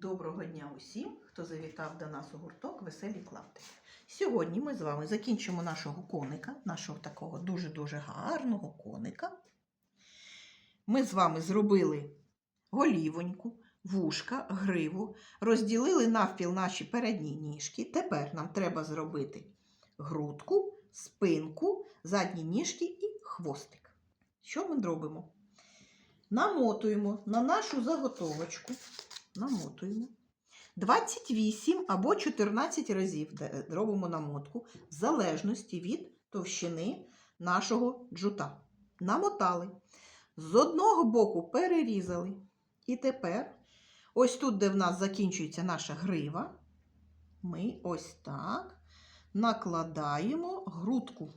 Доброго дня усім, хто завітав до нас у гурток Веселі клаптики. Сьогодні ми з вами закінчимо нашого коника, нашого такого дуже-дуже гарного коника. Ми з вами зробили голівоньку, вушка, гриву, розділили навпіл наші передні ніжки. Тепер нам треба зробити грудку, спинку, задні ніжки і хвостик. Що ми робимо? Намотуємо на нашу заготовочку намотуємо. 28 або 14 разів робимо намотку в залежності від товщини нашого джута. Намотали. З одного боку перерізали. І тепер, ось тут, де в нас закінчується наша грива, ми ось так накладаємо грудку.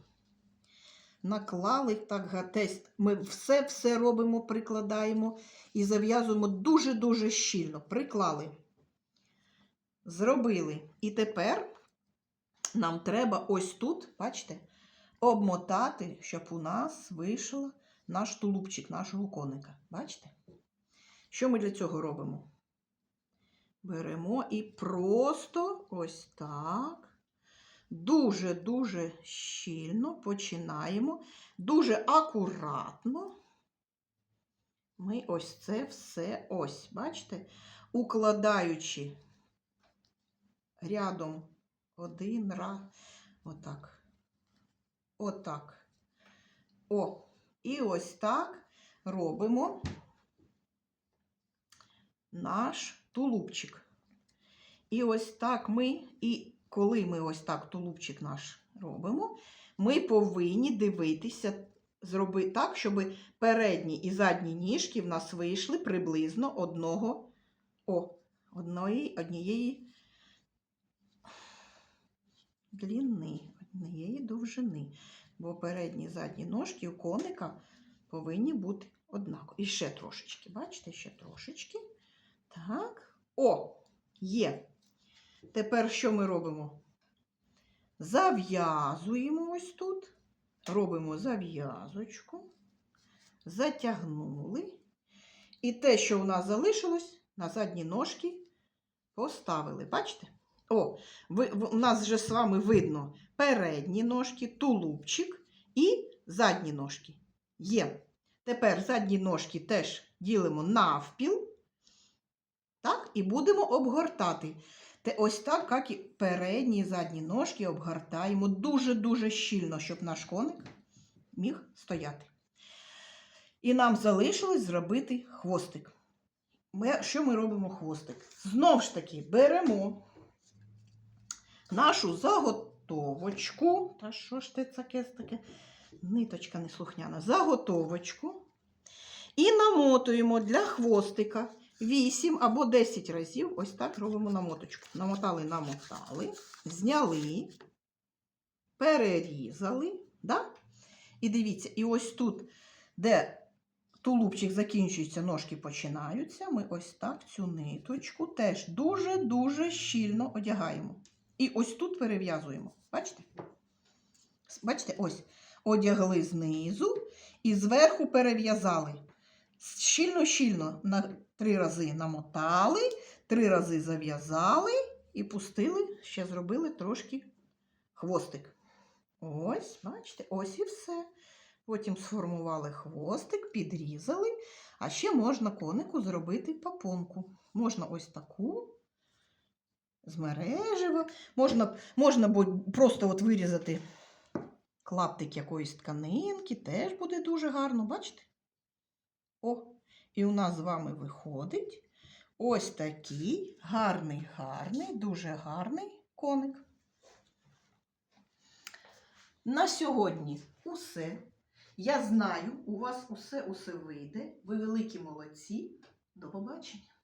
Наклали так гатесь. Ми все-все робимо, прикладаємо і зав'язуємо дуже-дуже щільно. Приклали. Зробили. І тепер нам треба ось тут, бачите, обмотати, щоб у нас вийшов наш тулубчик нашого коника. Бачите? Що ми для цього робимо? Беремо і просто ось так. Дуже-дуже щільно починаємо, дуже акуратно. Ми ось це все ось, бачите, укладаючи рядом один раз, отак, отак. О, і ось так робимо наш тулубчик. І ось так ми, і коли ми ось так тулубчик наш робимо, ми повинні дивитися, зробити так, щоб передні і задні ніжки в нас вийшли приблизно одного о, одної, однієї длини, однієї довжини. Бо передні і задні ножки у коника повинні бути однакові. І ще трошечки, бачите, ще трошечки. Так. О, є. Тепер що ми робимо? Зав'язуємо ось тут, робимо зав'язочку, затягнули. І те, що у нас залишилось, на задні ножки поставили. Бачите? О, ви, у нас вже з вами видно передні ножки, тулубчик і задні ножки. Є. Тепер задні ножки теж ділимо навпіл. Так, і будемо обгортати. Ось так, як і передні і задні ножки обгортаємо дуже-дуже щільно, щоб наш коник міг стояти. І нам залишилось зробити хвостик. Ми, що ми робимо хвостик? Знову ж таки, беремо нашу заготовочку. Та що ж це таке? Ниточка неслухняна. Заготовочку. І намотуємо для хвостика 8 або 10 разів. Ось так робимо намоточку. Намотали, намотали, зняли, перерізали. Да? І дивіться, і ось тут, де тулубчик закінчується, ножки починаються, ми ось так цю ниточку теж дуже-дуже щільно одягаємо. І ось тут перев'язуємо. Бачите? Бачите, ось одягли знизу і зверху перев'язали. Щільно-щільно на три рази намотали, три рази зав'язали і пустили, ще зробили трошки хвостик. Ось, бачите, ось і все. Потім сформували хвостик, підрізали, а ще можна конику зробити папонку. Можна ось таку з мережева, можна, можна просто от вирізати клаптик якоїсь тканинки, теж буде дуже гарно, бачите? О, і у нас з вами виходить ось такий гарний, гарний, дуже гарний коник. На сьогодні усе. Я знаю, у вас усе усе вийде. Ви великі молодці. До побачення.